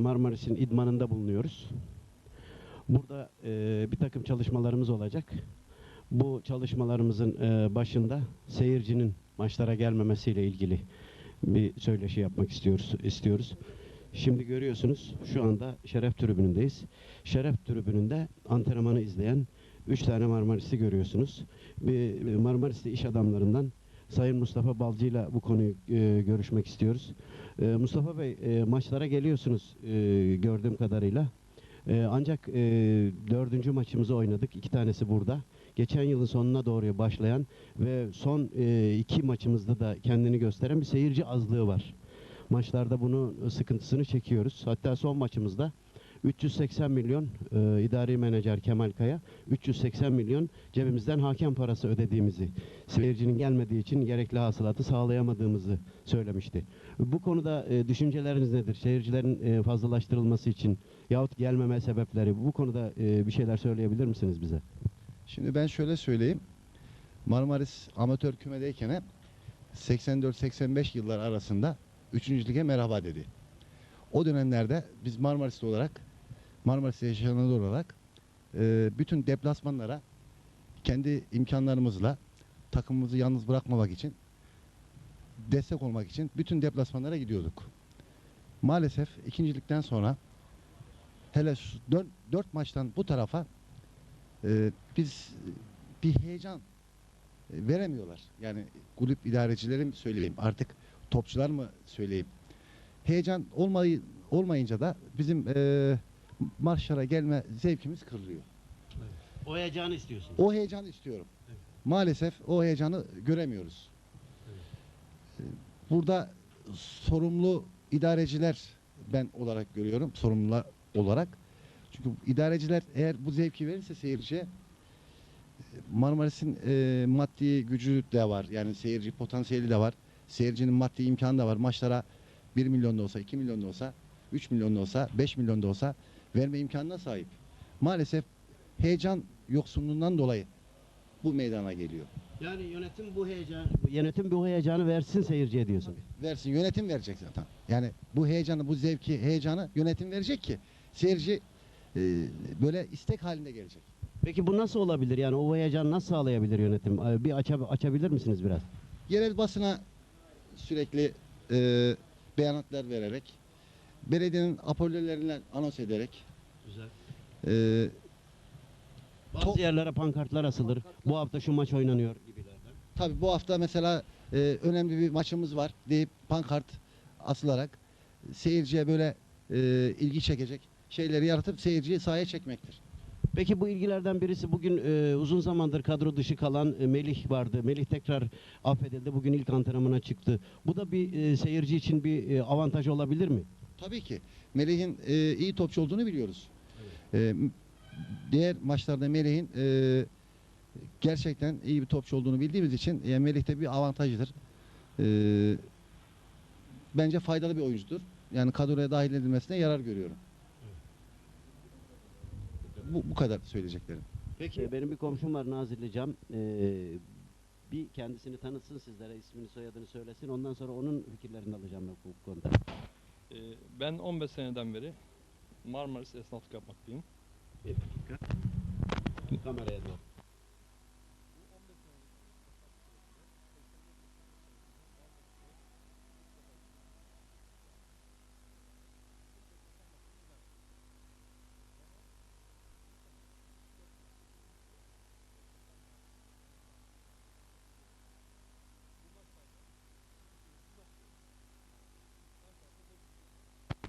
Marmaris'in idmanında bulunuyoruz. Burada e, bir takım çalışmalarımız olacak. Bu çalışmalarımızın e, başında seyircinin maçlara gelmemesiyle ilgili bir söyleşi yapmak istiyoruz. istiyoruz. Şimdi görüyorsunuz şu anda Şeref Tribünü'ndeyiz. Şeref Tribünü'nde antrenmanı izleyen 3 tane Marmaris'i görüyorsunuz. Bir Marmaris'te iş adamlarından Sayın Mustafa Balcı'yla bu konuyu e, görüşmek istiyoruz. E, Mustafa Bey e, maçlara geliyorsunuz e, gördüğüm kadarıyla. E, ancak e, dördüncü maçımızı oynadık. İki tanesi burada. Geçen yılın sonuna doğru başlayan ve son e, iki maçımızda da kendini gösteren bir seyirci azlığı var. Maçlarda bunun sıkıntısını çekiyoruz. Hatta son maçımızda 380 milyon e, idari menajer Kemal Kaya 380 milyon cebimizden hakem parası ödediğimizi seyircinin gelmediği için gerekli hasılatı sağlayamadığımızı söylemişti. Bu konuda e, düşünceleriniz nedir? Seyircilerin e, fazlalaştırılması için yahut gelmeme sebepleri bu konuda e, bir şeyler söyleyebilir misiniz bize? Şimdi ben şöyle söyleyeyim. Marmaris amatör kümedeyken 84-85 yıllar arasında 3. lige merhaba dedi. O dönemlerde biz Marmarisli olarak, Marmaris'te yaşayanlar olarak e, bütün deplasmanlara kendi imkanlarımızla takımımızı yalnız bırakmamak için destek olmak için bütün deplasmanlara gidiyorduk. Maalesef ikincilikten sonra hele dört, dört maçtan bu tarafa e, biz bir heyecan e, veremiyorlar. Yani kulüp idarecileri mi söyleyeyim artık topçular mı söyleyeyim. Heyecan olmayı, olmayınca da bizim e, marşlara gelme zevkimiz kırılıyor. O heyecanı istiyorsunuz. O heyecanı istiyorum. Evet. Maalesef o heyecanı göremiyoruz. E, Burada sorumlu idareciler ben olarak görüyorum. Sorumlular olarak. Çünkü idareciler eğer bu zevki verirse seyirciye e, Marmaris'in e, maddi gücü de var. Yani seyirci potansiyeli de var. Seyircinin maddi imkanı da var. Maçlara 1 milyon da olsa, 2 milyon da olsa, 3 milyon da olsa, 5 milyon da olsa verme imkanına sahip. Maalesef heyecan yoksunluğundan dolayı bu meydana geliyor. Yani yönetim bu heyecan yönetim bu heyecanı versin seyirciye diyorsun. Versin, yönetim verecek zaten. Yani bu heyecanı, bu zevki, heyecanı yönetim verecek ki seyirci e, böyle istek halinde gelecek. Peki bu nasıl olabilir? Yani o heyecanı nasıl sağlayabilir yönetim? Bir aça- açabilir misiniz biraz? Yerel basına sürekli e, beyanatlar vererek, belediyenin apollilerinden anons ederek, Güzel. e, Bazı Top- yerlere pankartlar asılır. Bu hafta şu maç oynanıyor gibilerden. tabi bu hafta mesela e, önemli bir maçımız var deyip pankart asılarak seyirciye böyle e, ilgi çekecek şeyleri yaratıp seyirciyi sahaya çekmektir. Peki bu ilgilerden birisi bugün e, uzun zamandır kadro dışı kalan e, Melih vardı. Melih tekrar affedildi. Bugün ilk antrenmana çıktı. Bu da bir e, seyirci için bir e, avantaj olabilir mi? Tabii ki. Melih'in e, iyi topçu olduğunu biliyoruz. E, m- diğer maçlarda Melih'in e, gerçekten iyi bir topçu olduğunu bildiğimiz için e, Melih de bir avantajıdır. E, bence faydalı bir oyuncudur. Yani kadroya dahil edilmesine yarar görüyorum. Bu, bu kadar söyleyeceklerim. Peki. E, benim bir komşum var Nazilli Cam. E, bir kendisini tanıtsın sizlere, ismini soyadını söylesin. Ondan sonra onun fikirlerini alacağım bu konuda. Ee, Ben 15 seneden beri Marmaris esnaflık yapmaktayım. Bir dakika. Kameraya doğru.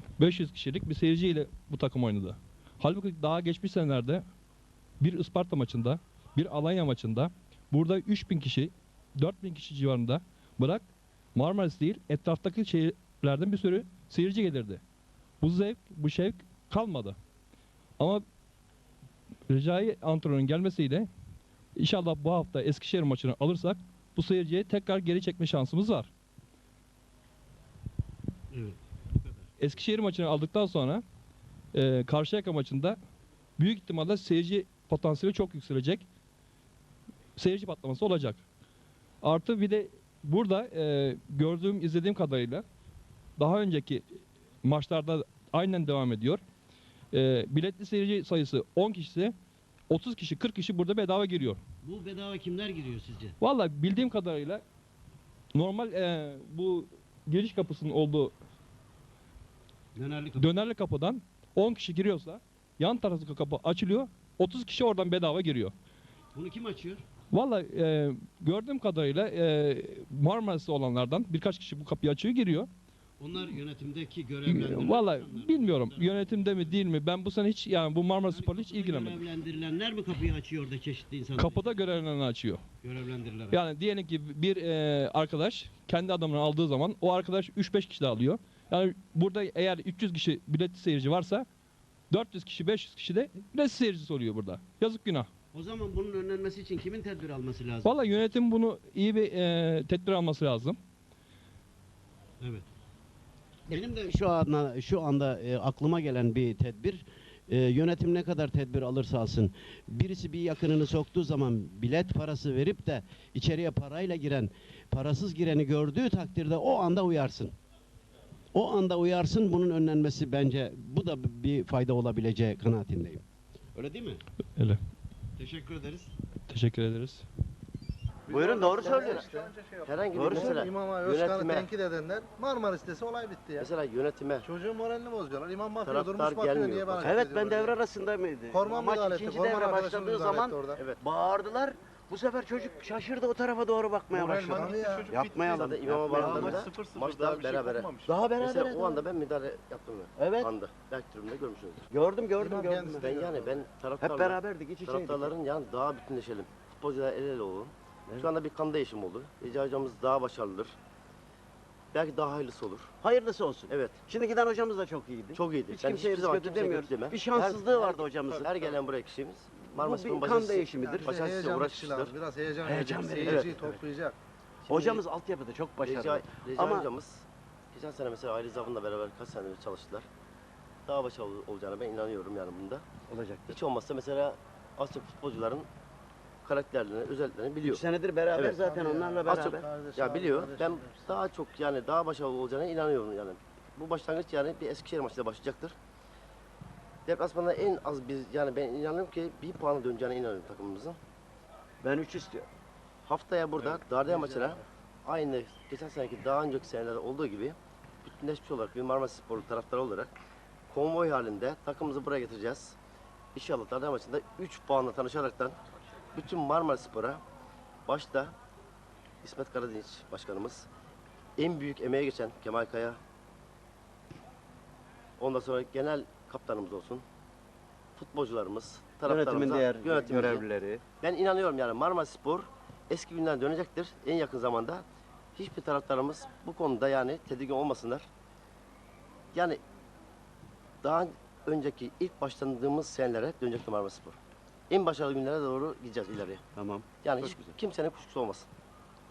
Hı. 500 kişilik bir seyirciyle bu takım oynadı. Halbuki daha geçmiş senelerde bir Isparta maçında, bir Alanya maçında burada 3000 kişi, 4000 kişi civarında bırak Marmaris değil etraftaki şehirlerden bir sürü seyirci gelirdi. Bu zevk, bu şevk kalmadı. Ama Recai antrenörün gelmesiyle inşallah bu hafta Eskişehir maçını alırsak bu seyirciye tekrar geri çekme şansımız var. Evet. Eskişehir maçını aldıktan sonra e, Karşıyaka maçında büyük ihtimalle seyirci potansiyeli çok yükselecek. Seyirci patlaması olacak. Artı bir de burada e, gördüğüm, izlediğim kadarıyla daha önceki maçlarda aynen devam ediyor. Ee, biletli seyirci sayısı 10 kişisi 30 kişi 40 kişi burada bedava giriyor. Bu bedava kimler giriyor sizce? Vallahi bildiğim kadarıyla normal e, bu giriş kapısının olduğu Dönerli kapı. dönerli kapıdan 10 kişi giriyorsa yan tarafı kapı açılıyor. 30 kişi oradan bedava giriyor. Bunu kim açıyor? Vallahi e, gördüğüm kadarıyla e, Marmaris'te olanlardan birkaç kişi bu kapıyı açıyor giriyor. Onlar yönetimdeki görevlendirilen insanlar. bilmiyorum yönetimde mi değil mi ben bu sene hiç yani bu Marmaris Yani Spor'la hiç ilgilenmedim. Görevlendirilenler mi kapıyı açıyor da çeşitli insanlar? Kapıda görevlerini açıyor. Görevlendirilen. Yani diyelim ki bir e, arkadaş kendi adamını aldığı zaman o arkadaş 3-5 kişi de alıyor. Yani burada eğer 300 kişi biletli seyirci varsa 400 kişi 500 kişi de biletli seyircisi oluyor burada. Yazık günah. O zaman bunun önlenmesi için kimin tedbir alması lazım? Vallahi yönetim bunu iyi bir e, tedbir alması lazım. Evet. Benim de şu anda şu anda e, aklıma gelen bir tedbir e, yönetim ne kadar tedbir alırsa alsın birisi bir yakınını soktuğu zaman bilet parası verip de içeriye parayla giren parasız gireni gördüğü takdirde o anda uyarsın. O anda uyarsın bunun önlenmesi bence bu da bir fayda olabileceği kanaatindeyim. Öyle değil mi? Öyle. Teşekkür ederiz. Teşekkür ederiz. Buyurun doğru söylüyorsun. Herhangi bir Doğru mesela söylüyor. İmam Özkan'ı yönetime, tenkit edenler Marmaris dese olay bitti ya. mesela yönetime Çocuğun moralini bozuyorlar. İmam bakıyor Taraftar durmuş bakıyor gelmiyor. niye bana Evet ben devre arasında mıydı? Korman Maç müdahale etti. ikinci Korman devre başladığı müdahale zaman etti orada. evet bağırdılar. Bu sefer çocuk şaşırdı o tarafa doğru bakmaya Moral başladı. Ya. Yapmayalım. Zaten İmam yapmayalım. Habib'de maçlar berabere. Daha beraber. Mesela o anda ben müdahale yaptım ben. Evet. Anda. Belki tribünde görmüşsünüzdür. Gördüm gördüm İmam gördüm. ben. Ben yani ben Hep taraftarla, beraberdik iç içeydik. taraftarların yani daha bütünleşelim. Futbolcular el ele olalım. Şu anda bir kan değişimi oldu. Recai hocamız daha başarılıdır. Belki daha hayırlısı olur. Hayırlısı olsun. Evet. Şimdi giden hocamız da çok iyiydi. Çok iyiydi. Hiç Ben kimseye hiçbir zaman kötü kimseye demiyoruz. kötü demem. Bir şanssızlığı Her- vardı hocamızın. Her gelen buraya kişimiz Marmaris bir Spor'un kan başarısı- değişimidir. Bir Başarısıyla heyecan uğraşmıştır. Biraz heyecan, Heyecan verir. Seyirciyi Evet, toplayacak. Hocamız altyapıda çok başarılı. Recai, Ama- hocamız geçen sene mesela Ali Zavun'la beraber kaç senedir çalıştılar. Daha başarılı olacağına ben inanıyorum yani bunda. olacaktır. Hiç olmazsa mesela az çok futbolcuların karakterlerini, özelliklerini Üç biliyor. senedir beraber Evet. zaten Tabii ya. onlarla Az beraber. çok Kardeş, ya abi, biliyor. kardeş, Ben kardeş. daha çok yani daha başarılı olacağına inanıyorum yani. Bu başlangıç yani bir Eskişehir maçıyla başlayacaktır. Deplasmanda en az biz yani ben inanıyorum ki bir puanla döneceğine inanıyorum takımımızın. Ben 3 istiyorum. Haftaya burada Dardiya maçına aynı geçen seneki daha önceki senelerde olduğu gibi bütünleşmiş olarak bir Marmaris Sporlu taraftarı olarak konvoy halinde takımımızı buraya getireceğiz. İnşallah Dardiya maçında 3 puanla tanışaraktan bütün Marmaris Spor'a başta İsmet Karadeniz başkanımız, en büyük emeğe geçen Kemal Kaya, ondan sonra genel kaptanımız olsun, futbolcularımız, Yönetimin diğer yönetimimize- görevlileri. ben inanıyorum yani Marmara Spor eski günlerine dönecektir en yakın zamanda. Hiçbir taraftarımız bu konuda yani tedirgin olmasınlar. Yani daha önceki ilk başladığımız senelere dönecektir Marmara Spor. En başarılı günlere doğru gideceğiz ileriye. Tamam. Yani Çok hiç güzel. kimsenin kuşkusu olmasın.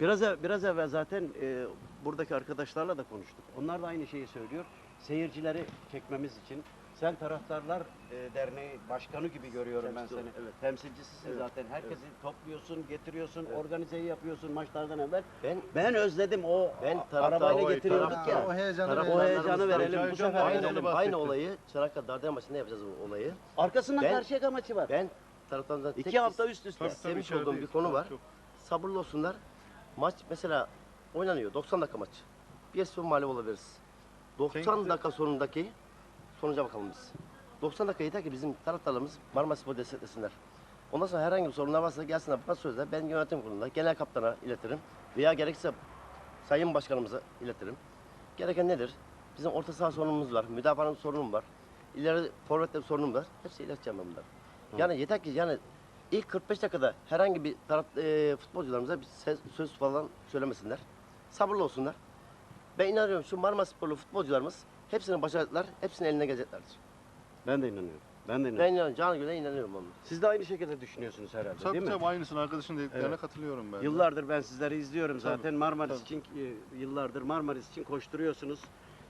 Biraz ev, biraz evvel zaten e, buradaki arkadaşlarla da konuştuk. Onlar da aynı şeyi söylüyor. Seyircileri çekmemiz için sen taraftarlar e, derneği başkanı gibi görüyorum ben Temsilci seni. olarak, evet. Temsilcisisin Evet, zaten. Herkesi topluyorsun, getiriyorsun, Evet. organizeyi yapıyorsun maçlardan evvel. Ben Ben özledim o Ben taraftar- arabayla getiriyorduk taraf- ya. O heyecanı Taraf- O verelim. heyecanı verelim. Bu sefer aynı, verelim. aynı olayı Çanakkale Dardaya maçında yapacağız bu olayı. Arkasından Ben- Karşıyaka maçı var. Ben taraftarlardan tek İki hafta üst üste. sevmiş olduğum bir konu var. Sabırlı olsunlar. Maç mesela oynanıyor 90 dakika maç. Bir son mağlup olabiliriz. 90 dakika sonundaki sonuca bakalım biz. 90 dakika yeter ki bizim taraftarlarımız Marmara Spor desteklesinler. Ondan sonra herhangi bir sorunlar varsa gelsinler bana sözler. Ben yönetim kurulunda genel kaptana iletirim. Veya gerekirse sayın başkanımıza iletirim. Gereken nedir? Bizim orta saha sorunumuz var. Müdafaanın sorunum var. İleri forvette bir sorunum var. Hepsi ileteceğim ben bunları. Yani yeter ki yani ilk 45 dakikada herhangi bir taraf e, futbolcularımıza bir ses- söz falan söylemesinler. Sabırlı olsunlar. Ben inanıyorum şu Marmara Sporlu futbolcularımız hepsini başaracaklar, hepsinin eline geleceklerdir. Ben de inanıyorum. Ben de Ben inanıyorum. inanıyorum, canı güne inanıyorum onlara. Siz de aynı şekilde düşünüyorsunuz herhalde değil Tabii mi? tabii aynısını arkadaşın dediklerine Evet. katılıyorum ben. de. Yıllardır ben sizleri izliyorum Tabii, zaten Marmaris tabii. için e, yıllardır Marmaris için koşturuyorsunuz.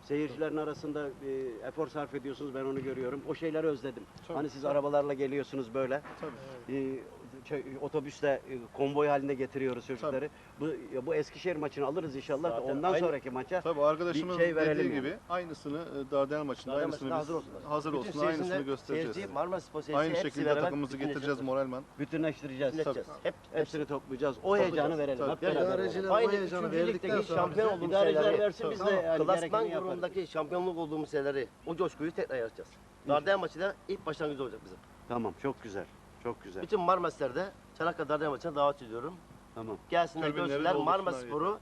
Seyircilerin arasında e, efor sarf ediyorsunuz ben onu görüyorum. O şeyleri özledim. Tabii, hani siz tabii. arabalarla geliyorsunuz böyle. Tabii. E, şey, otobüsle e, konvoy halinde getiriyoruz çocukları. Bu ya bu Eskişehir maçını alırız inşallah. da Zaten Ondan aynı- sonraki maça Tabii arkadaşımız şey verelim dediği yani. gibi aynısını e, Dardanel maçında Dardanel aynısını maçında biz hazır olsunlar. hazır Bütün olsun aynısını seyirciler, göstereceğiz. Seyirci, Marmara Spor seyircisi Aynı hepsi şekilde beraber takımımızı getireceğiz moralman. bütünleştireceğiz. Bütünleşeceğiz. Hep, Hep, hepsini toplayacağız. O heyecanı verelim. Tabii. Hep Yani beraber. idareciler Aynı heyecanı üçüncü verdikten ligdeki sonra şampiyon bize- olduğumuz İdareciler şeyleri, versin biz de Tamam. yani klasman yaparız. grubundaki şampiyonluk olduğumuz şeyleri, o coşkuyu tekrar yaratacağız. Dardaya maçı da ilk başlangıcı olacak bizim. Tamam çok güzel. Çok güzel. Bütün Marmarisler'de Çanakkale Dardaya maçına davet ediyorum. Tamam. Gelsinler Tribünleri görsünler doldursunlar Spor'u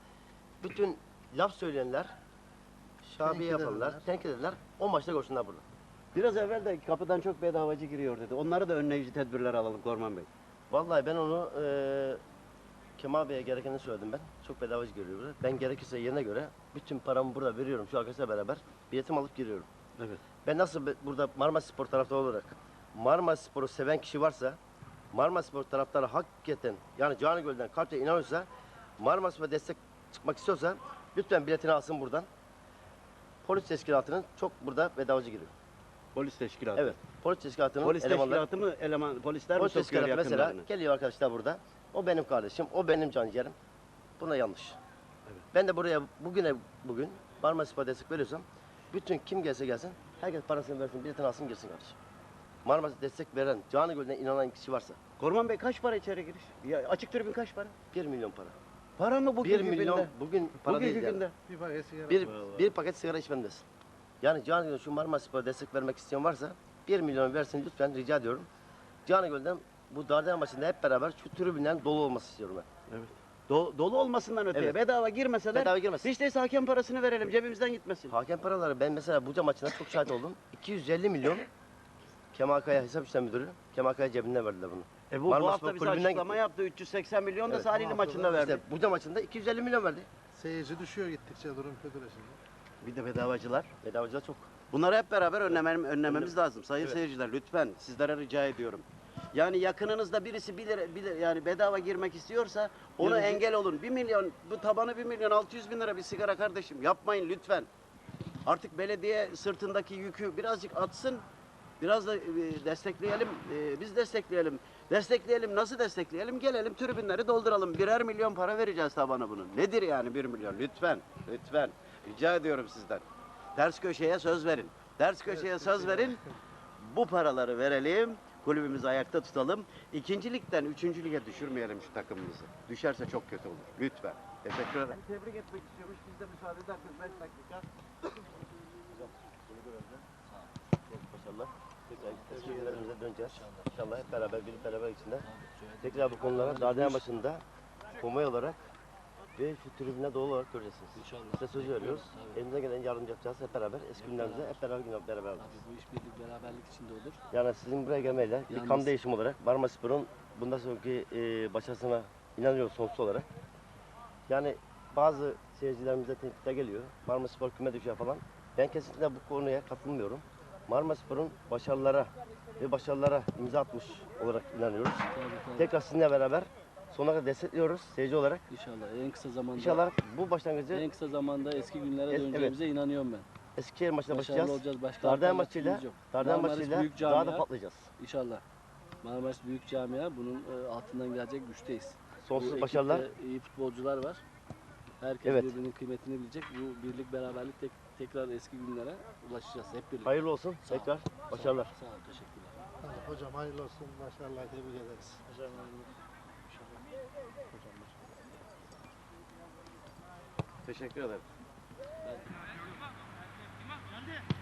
bütün laf söyleyenler, şabiye Tenkit yapanlar, edenler. tenkit edenler o maçta görsünler burada. Biraz evvel de kapıdan çok bedavacı giriyor dedi. Onları da önleyici tedbirler alalım Korman Bey. Vallahi ben onu eee Kemal Bey'e gerekeni söyledim ben. Çok bedavacı görüyor burada. Ben gerekirse yerine göre bütün paramı burada veriyorum şu arkadaşla beraber. Biletimi alıp giriyorum. Evet. Ben nasıl be- burada Marmara Spor taraftarı olarak Marmara Spor'u seven kişi varsa Marmara Spor taraftarı hakikaten yani canı gölden kalpten inanıyorsa Marmara Spor'a destek çıkmak istiyorsa lütfen biletini alsın buradan. Polis teşkilatının çok burada bedavacı giriyor. Polis teşkilatı. Evet. Polis teşkilatının Polis elemanları teşkilatı mı eleman polisler mi Polis sokuyor teşkilatı mesela yakınlarını? geliyor arkadaşlar burada. O benim kardeşim, o benim canciğerim. Buna yanlış. Ben de buraya bugüne bugün Marmara Spor'a destek veriyorsam bütün kim gelse gelsin herkes parasını versin, biletini alsın girsin kardeşim. Marmara destek veren, canı gölüne inanan kişi varsa Korman Bey kaç para içeri giriş? Ya açık tribün kaç para? 1 milyon para. Para mı bugünkü 1 milyon günde? bugün para Bugünkü değil yani. günde. Bir paket sigara. Bir, bir paket sigara içmem desin. Yani canı gölüne şu Marmara Spor'a destek vermek isteyen varsa 1 milyon versin lütfen rica ediyorum. Canı gölden bu Dardana maçında hep beraber şu tribünden dolu olması istiyorum ben. Do- dolu olmasından öteye Evet. bedava girmeseler Bedava girmesin. hiç değilse hakem parasını verelim cebimizden gitmesin. Hakem paraları ben mesela Buca maçına çok şahit oldum. 250 milyon Kemal Kaya hesap işlem müdürü Kemal Kaya cebinden verdiler bunu. E bu, bu Marmara hafta Spor bize Kulübü'nden açıklama gitti. yaptı. 380 milyon da Evet. Bu maçında verdi. İşte Buca maçında 250 milyon verdi. Seyirci düşüyor gittikçe durum kötüleşince. Bir de bedavacılar. Bedavacılar çok. Bunları hep beraber önlemem, önlememiz lazım. Sayın Evet. seyirciler lütfen sizlere rica ediyorum. Yani yakınınızda birisi bilir, bilir yani bedava girmek istiyorsa ona Birinci- engel olun. 1 milyon bu tabanı 1 milyon 600 bin lira bir sigara kardeşim yapmayın lütfen. Artık belediye sırtındaki yükü birazcık atsın. Biraz da e, destekleyelim. e, Biz destekleyelim. Destekleyelim. Nasıl destekleyelim? Gelelim tribünleri dolduralım. Birer milyon para vereceğiz tabana bunun. Nedir yani 1 milyon? Lütfen. Lütfen. Rica ediyorum sizden. Ters köşeye söz verin. Ters köşeye söz verin. Bu paraları verelim. Kulübümüzü ayakta tutalım. İkincilikten üçüncülüğe düşürmeyelim şu takımımızı. Düşerse çok kötü olur. Lütfen. Teşekkür ederim. Tebrik etmek istiyormuş. Biz de müsaade ederseniz 5 dakika. Başarılar. Tekrar eski günlerimize döneceğiz. İnşallah hep beraber birlik beraber içinde. Tekrar bu konulara Dardaya başında konvoy olarak ve şu tribüne doğal olarak göreceksiniz. İnşallah. Size söz veriyoruz. Elimizden gelen yardımcı yapacağız hep beraber. Eski günlerimize hep beraber yine beraber olacağız. Tabii bu iş birlik beraberlik içinde olur. Yani sizin buraya gelmeyle bir kam değişimi olarak Marmara Spor'un bundan sonraki e, başarısına inanıyoruz sonsuz olarak. Yani bazı seyircilerimize tenkitler geliyor. Marmara Spor küme düşüyor falan. Ben kesinlikle bu konuya katılmıyorum. Marmara Spor'un başarılara ve başarılara imza atmış olarak inanıyoruz. Tekrar sizinle beraber sonuna kadar destekliyoruz seyirci olarak. İnşallah en kısa zamanda İnşallah bu başlangıcı en kısa zamanda eski günlere Evet, döneceğimize inanıyorum ben. Eskişehir maçına Başarılı başlayacağız. olacağız. Başka Dardaya alternatifimiz maçıyla, yok. Dardaya Marmaris maçıyla Büyük daha da patlayacağız. İnşallah. Marmaris Büyük Camia bunun e, altından gelecek güçteyiz. Bu Sonsuz ekipte başarılar. iyi futbolcular var. Herkes Evet. birbirinin kıymetini bilecek. Bu birlik beraberlik tek- tekrar eski günlere ulaşacağız hep birlikte. Hayırlı olsun. Sağ ol. Tekrar başarılar. Sağ ol, teşekkürler. Evet, hocam hayırlı olsun, başarılar, tebrik ederiz. Hocam hayırlı olsun. Teşekkür ederim. Ben...